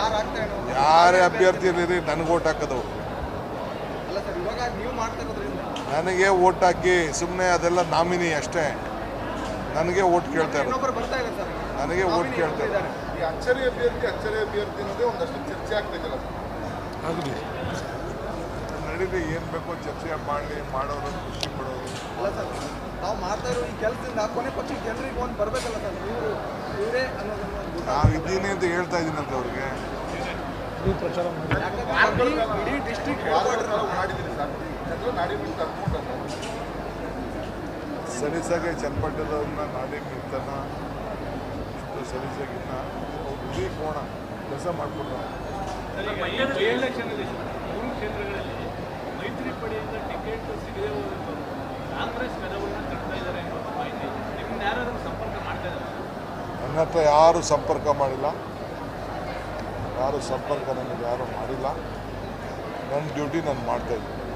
ಯಾರು ಅಭ್ಯರ್ಥಿ ಇರಲಿ ನನಗೆ ಓಟ್ ಹಾಕೋದು. ಅಲ್ಲ ಸರ್ ಇವಾಗ ನೀವು ಮಾಡ್ತಾ ಇರೋದ್ರಿಂದ. ನನಗೆ ಓಟ್ ಹಾಕಿ ಸುಮ್ಮನೆ ಅದೆಲ್ಲ ನಾಮಿನಿ ಅಷ್ಟೇ. ನನಗೆ ಓಟ್ ಕೇಳ್ತಾ ಇರೋದು. ಇನ್ನೊಬ್ಬರು ಬರ್ತಾ ಇದ್ದಾರೆ ಸರ್. ನನಗೆ ಓಟ್ ಕೇಳ್ತಾ ಇದ್ದಾರೆ. ಈ ಅಚ್ಚರಿ ಅಭ್ಯರ್ಥಿ ಅಚ್ಚರಿ ಅಭ್ಯರ್ಥಿ ಅನ್ನೋದೇ ಒಂದಷ್ಟು ಚರ್ಚೆ ಆಗ್ತೈತಲ್ಲ ನಡೀಲಿ ಏನು ಬೇಕೋ ಚರ್ಚೆ ಮಾಡಲಿ ಮಾಡೋರು ಖುಷಿ ಪಡೋರು. ಅಲ್ಲ ಸರ್ ನಾವು ಮಾಡ್ತಾ ಇರೋ ಈ ಕೆಲಸದಿಂದ ಕೊನೆ ಪಕ್ಷ ಜನರಿಗೆ ಒಂದು ಬರಬೇಕಲ್ಲ ಸರ್. ಇದ್ದೀನಿ ಅಂತ ಹೇಳ್ತಾ ಇದ್ದೀನಂತೆ ಅವ್ರಿಗೆ. ಇಡೀ- ಡಿಸ್ಟಿಕ್ ಮಾಡಿದ್ದೀನಿ ಸಲೀಸಾಗೆ ಚನ್ನಪಟ್ಟಣದವ್ರನ್ನ ನಾಡಿ ಮಿತ್ತನ ಇಷ್ಟು ಸಲೀಸಾಗಿನ್ನ ಇಡೀ ಕೋಣ ಕೆಲಸ ಇದೆ ಮೂರು ಕ್ಷೇತ್ರಗಳಲ್ಲಿ ಮೈತ್ರಿ ಪಡೆಯಿಂದ ಟಿಕೆಟ್ ಸಿಗದೆ ಕಾಂಗ್ರೆಸ್ ತಡ್ತಾ ಇದ್ದಾರೆ ಅನ್ನೋ ಮಾಹಿತಿ ನಿಮ್ಮನ್ನ ಯಾರಾದ್ರೂ ಸಂಪರ್ಕ ಮಾಡ್ತಾ ಇದ್ದಾರೆ ನನ್ನ ಹತ್ರ ಯಾರು ಸಂಪರ್ಕ ಮಾಡಿಲ್ಲ. ಯಾರು ಸಂಪರ್ಕ ನನಗೆ ಯಾರು ಮಾಡಿಲ್ಲ. ನನ್ನ ಡ್ಯೂಟಿ ನಾನು ಮಾಡ್ತಾ ಇದ್ದೀನಿ.